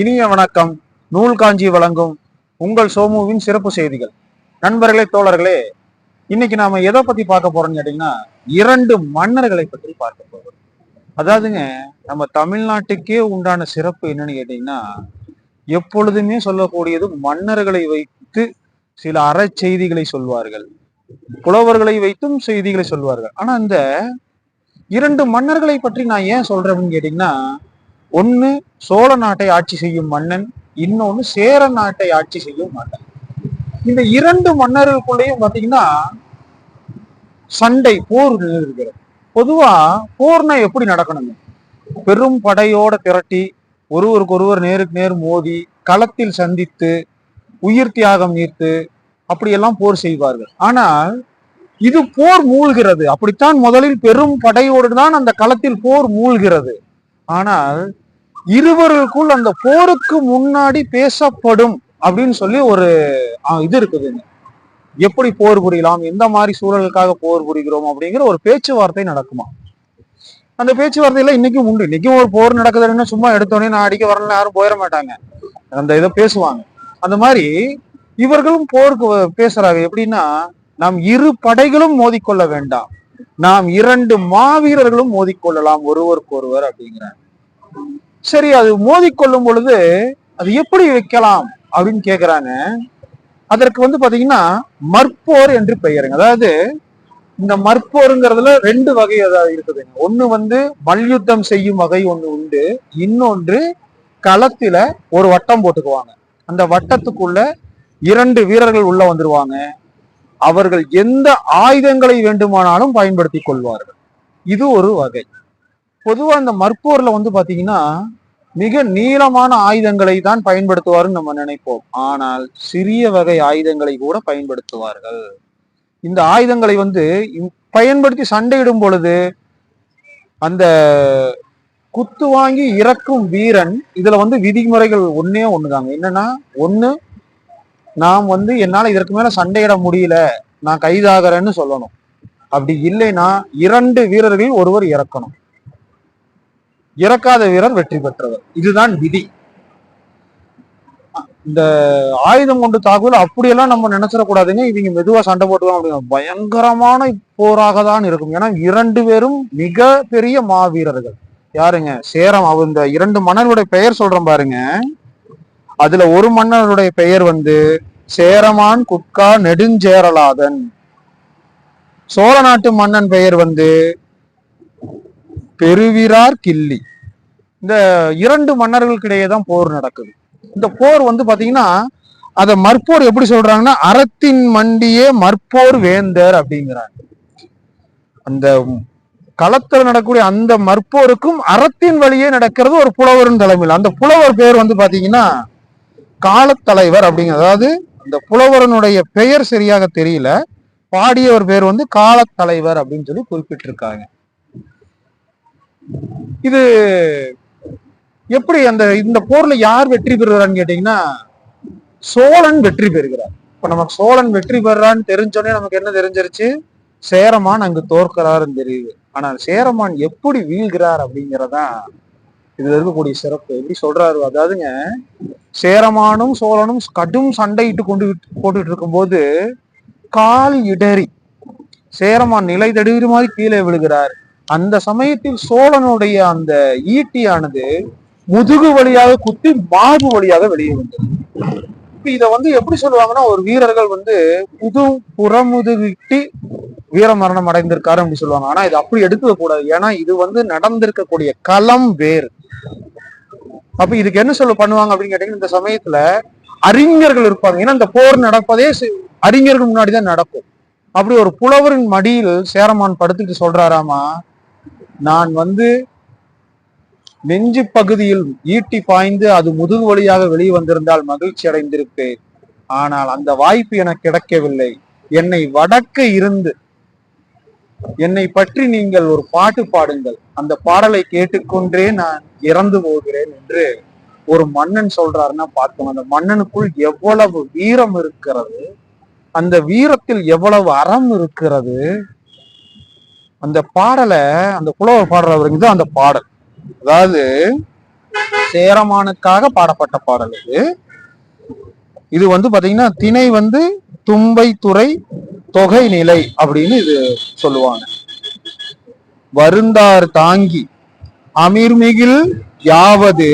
இனிய வணக்கம். நூல் காஞ்சி வழங்கும் உங்கள் சோமுவின் சிறப்பு செய்திகள். நண்பர்களே தோழர்களே இன்னைக்கு நாம எதை பத்தி பார்க்க போறோம்னு கேட்டீங்கன்னா இரண்டு மன்னர்களை பற்றி பார்க்க போறோம். அதாவதுங்க நம்ம தமிழ்நாட்டுக்கே உண்டான சிறப்பு என்னன்னு கேட்டீங்கன்னா எப்பொழுதுமே சொல்லக்கூடியது மன்னர்களை வைத்து சில அறச்செய்திகளை சொல்வார்கள். புலவர்களை வைத்தும் செய்திகளை சொல்வார்கள். ஆனா அந்த இரண்டு மன்னர்களை பற்றி நான் ஏன் சொல்றேன்னு கேட்டீங்கன்னா ஒண்ணு சோழ நாட்டை ஆட்சி செய்யும் மன்னன் இன்னொன்னு சேர நாட்டை ஆட்சி செய்யும் மன்னன். இந்த இரண்டு மன்னர்களுக்குள்ளேயும் பாத்தீங்கன்னா சண்டை போர் இருக்கிறது பொதுவா போர்னா எப்படி நடக்கணுங்க? பெரும் படையோட திரட்டி ஒருவருக்கு ஒருவர் நேருக்கு நேர் மோதி களத்தில் சந்தித்து உயிர் தியாகம் நீர்த்து அப்படியெல்லாம் போர் செய்வார்கள். ஆனால் இது போர் மூழ்கிறது. அப்படித்தான் முதலில் பெரும் படையோடு தான் அந்த களத்தில் போர் மூழ்கிறது. ஆனால் இருவருக்குள் அந்த போருக்கு முன்னாடி பேசப்படும் அப்படின்னு சொல்லி ஒரு இது இருக்குதுங்க எப்படி போர் புரியலாம்? எந்த மாதிரி சூழலுக்காக போர் புரிகிறோம்? அப்படிங்கிற ஒரு பேச்சுவார்த்தை நடக்குமா? அந்த பேச்சுவார்த்தையில இன்னைக்கும் உண்டு. இன்னைக்கும் ஒரு போர் நடக்குதுன்னு சும்மா எடுத்தோடனே நான் அடிக்க வரல யாரும் போயிட மாட்டாங்க. அந்த இதை பேசுவாங்க. அந்த மாதிரி இவர்களும் போருக்கு பேசுறாங்க. எப்படின்னா நாம் இரு படைகளும் மோதிக்கொள்ள வேண்டாம். நாம் இரண்டு மாவீரர்களும் மோதிக்கொள்ளலாம் ஒருவருக்கு ஒருவர் அப்படிங்கிறாங்க சரி அது மோதிக்கொள்ளும் பொழுது அது எப்படி வைக்கலாம் அப்படின்னு கேக்குறாங்க. அதற்கு வந்து பாத்தீங்கன்னா மற்போர் என்று பெயருங்க. அதாவது இந்த மற்போருங்கிறதுல ரெண்டு வகை அதாவது இருக்குதுங்க ஒண்ணு வந்து மல்யுத்தம் செய்யும் வகை ஒண்ணு உண்டு. இன்னொன்று களத்துல ஒரு வட்டம் போட்டுக்குவாங்க. அந்த வட்டத்துக்குள்ள இரண்டு வீரர்கள் உள்ள வந்துருவாங்க. அவர்கள் எந்த ஆயுதங்களை வேண்டுமானாலும் பயன்படுத்தி கொள்வார்கள். இது ஒரு வகை. பொதுவா இந்த மற்போர்ல வந்து பாத்தீங்கன்னா மிக நீளமான ஆயுதங்களை தான் பயன்படுத்துவாருன்னு நம்ம நினைப்போம். ஆனால் சிறிய வகை ஆயுதங்களை கூட பயன்படுத்துவார்கள். இந்த ஆயுதங்களை வந்து பயன்படுத்தி சண்டையிடும் பொழுது அந்த குத்து வாங்கி இறக்கும் வீரன் இதுல வந்து விதிமுறைகள் ஒன்னே ஒண்ணுதாங்க. என்னன்னா ஒன்னு நாம் வந்து என்னால இதற்கு மேல சண்டையிட முடியல நான் கைதாகிறேன்னு சொல்லணும். அப்படி இல்லைன்னா இரண்டு வீரர்கள் ஒருவர் இறக்கணும். இறக்காத வீரர் வெற்றி பெற்றவர். இதுதான் விதி. இந்த ஆயுதம் கொண்டு தாக்குதல் அப்படியெல்லாம் நம்ம நினைச்சிடக்கூடாதுங்க. இவங்க மெதுவா சண்டை போட்டுவோம் அப்படிங்க பயங்கரமான போராக தான் இருக்கும். ஏன்னா இரண்டு பேரும் மிக பெரிய மாவீரர்கள். யாருங்க? சேரம். அவர் இந்த இரண்டு மன்னருடைய பெயர் சொல்றேன் பாருங்க. அதுல ஒரு மன்னருடைய பெயர் வந்து சேரமான் குட்கா நெடுஞ்சேரலாதன். சோழ நாட்டு மன்னன் பெயர் வந்து பெருவிரார் கிள்ளி. இந்த இரண்டு மன்னர்களுக்கிடையே தான் போர் நடக்குது. இந்த போர் வந்து பாத்தீங்கன்னா அத மற்போர் எப்படி சொல்றாங்கன்னா அறத்தின் மண்டியே மற்போர் வேந்தர் அப்படிங்கிறாங்க. அந்த களத்துல நடக்கக்கூடிய அந்த மற்போருக்கும் அறத்தின் வழியே நடக்கிறது ஒரு புலவரின் தலைமையில். அந்த புலவர் பேர் வந்து பாத்தீங்கன்னா காலத்தலைவர் அப்படிங்கிற அதாவது அந்த புலவரனுடைய பெயர் சரியாக தெரியல. பாடியவர் பேர் வந்து காலத்தலைவர் அப்படின்னு சொல்லி குறிப்பிட்டிருக்காங்க. இது எப்படி அந்த இந்த போர்ல யார் வெற்றி பெறுகிறான்னு கேட்டீங்கன்னா சோழன் வெற்றி பெறுகிறார். இப்ப நமக்கு சோழன் வெற்றி பெறான்னு தெரிஞ்சோடனே நமக்கு என்ன தெரிஞ்சிருச்சு? சேரமான் அங்கு தோற்கிறாருன்னு தெரியுது. ஆனால் சேரமான் எப்படி வீழ்கிறார் அப்படிங்கிறதான் இதுல இருக்கக்கூடிய சிறப்பு. எப்படி சொல்றாரு? அதாவதுங்க சேரமானும் சோழனும் கடும் சண்டையிட்டு கொண்டு போட்டுட்டு இருக்கும்போது கால் இடறி சேரமான் நிலை தடுகிற மாதிரி கீழே விழுகிறார். அந்த சமயத்தில் சோழனுடைய அந்த ஈட்டியானது முதுகு வழியாக குத்தி மார்பு வழியாக வெளியே வந்தது. இப்ப இத வந்து எப்படி சொல்லுவாங்கன்னா ஒரு வீரர்கள் வந்து புது புறமுதுகிட்டி வீர மரணம் அடைந்திருக்காரு அப்படி சொல்லுவாங்க. ஆனா இது அப்படி எடுத்துக்க கூடாது ஏன்னா இது வந்து நடந்திருக்கக்கூடிய களம் வேறு. அப்ப இதுக்கு என்ன சொல்ல பண்ணுவாங்க அப்படின்னு கேட்டீங்கன்னா இந்த சமயத்துல அறிஞர்கள் இருப்பாங்க. ஏன்னா இந்த போர் நடப்பதே அறிஞர்கள் முன்னாடி தான் நடக்கும். அப்படி ஒரு புலவரின் மடியில் சேரமான் படுத்துட்டு சொல்றாராமா நான் வந்து நெஞ்சு பகுதியில் ஈட்டி பாய்ந்து அது முதுகு வழியாக வெளியே வந்திருந்தால் மகிழ்ச்சி அடைந்திருப்பேன். ஆனால் அந்த வாய்ப்பு எனக்கு கிடைக்கவில்லை. என்னை வடக்கு இருந்து என்னை பற்றி நீங்கள் ஒரு பாட்டு பாடுங்கள். அந்த பாடலை கேட்டுக்கொண்டே நான் இறந்து போகிறேன் என்று ஒரு மன்னன் சொல்றாருன்னா பார்த்தோம் அந்த மன்னனுக்குள் எவ்வளவு வீரம் இருக்கிறது அந்த வீரத்தில் எவ்வளவு அறம் இருக்கிறது அந்த பாடலை அந்த புலவர் பாடுறவருக்கு தான் அந்த பாடல். அதாவது சேரமானுக்காக பாடப்பட்ட பாடல் இது. இது வந்து பாத்தீங்கன்னா திணை வந்து தும்பை துறை தொகை நிலை அப்படின்னு இது சொல்லுவாங்க. வருந்தார் தாங்கி. அமிர்மிகில் யாவது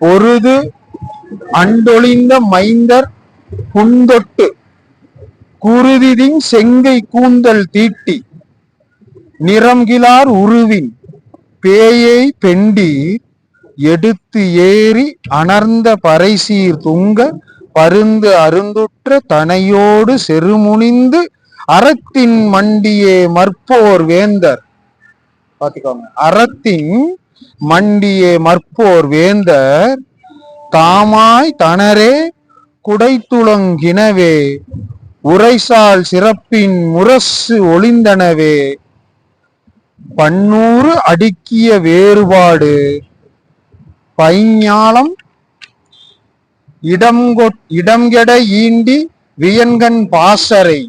பொருது அண்டொழிந்த மைந்தர் புந்தொட்டு குருதிதின் செங்கை கூந்தல் தீட்டி நிறம்கிலார் உருவின் பேயை பெண்டி எடுத்து ஏறி அனர்ந்த பறைசீர் துங்க பருந்து அருந்துற்ற தனையோடு செருமுனிந்து அறத்தின் மண்டியே மற்போர் வேந்தர். பாத்துக்கோங்க அறத்தின் மண்டியே மற்போர் வேந்தர். தாமாய் தனரே குடைத்துளங்கினவே. உரைசால் சிறப்பின் முரசு ஒளிந்தனவே. பன்னூறு அடுக்கிய வேறுபாடு. பைஞாலம் இடம் இடம்கெட ஈண்டி வியன்கண் பாசறை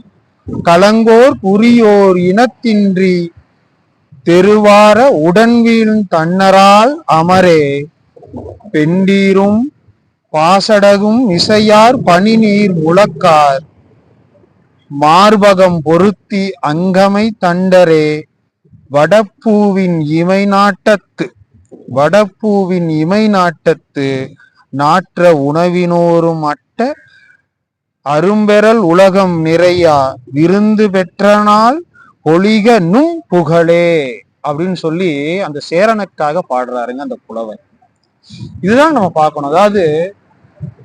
கலங்கோர் புரியோர் இனத்தின்றி தெருவார உடன்வீழ் தன்னரால் அமரே. பெண்டீரும் பாசடகும் இசையார் பனிநீர் முழக்கார் மார்பகம் பொருத்தி அங்கமை தண்டரே. வடப்பூவின் இமை நாட்டத்து வடப்பூவின் இமை நாட்டத்து நாற்ற உணவினோரும் அட்ட அரும்பெறல் உலகம் நிறையா. விருந்து பெற்றனால் ஒளிக நும் புகழே அப்படின்னு சொல்லி அந்த சேரனுக்காக பாடுறாருங்க அந்த புலவர். இதுதான் நம்ம பார்க்கணும். அதாவது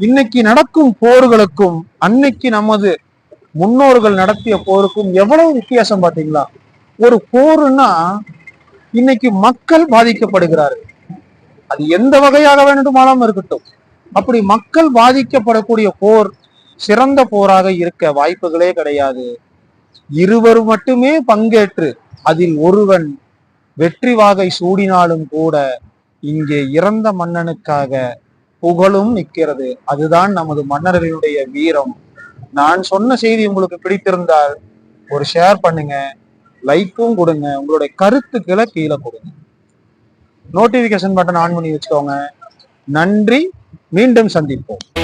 இன்னைக்கு நடக்கும் போர்களுக்கும் அன்னைக்கு நமது முன்னோர்கள் நடத்திய போருக்கும் எவ்வளவு வித்தியாசம் பாத்தீங்களா ஒரு போருன்னா இன்னைக்கு மக்கள் பாதிக்கப்படுகிறார்கள். அது எந்த வகையாக வேண்டுமானாலும் இருக்கட்டும். அப்படி மக்கள் பாதிக்கப்படக்கூடிய போர் சிறந்த போராக இருக்க வாய்ப்புகளே கிடையாது. இருவர் மட்டுமே பங்கேற்று அதில் ஒருவன் வெற்றி வாகை சூடினாலும் கூட இங்கே இறந்த மன்னனுக்காக புகழும் நிற்கிறது. அதுதான் நமது மன்னர்களுடைய வீரம். நான் சொன்ன செய்தி உங்களுக்கு பிடித்திருந்தால் ஒரு ஷேர் பண்ணுங்க லைக்கும் கொடுங்க உங்களுடைய கருத்துக்களை கீழே கொடுங்க. நோட்டிபிகேஷன் பட்டன் ஆன் பண்ணி வச்சுக்கோங்க. நன்றி. மீண்டும் சந்திப்போம்.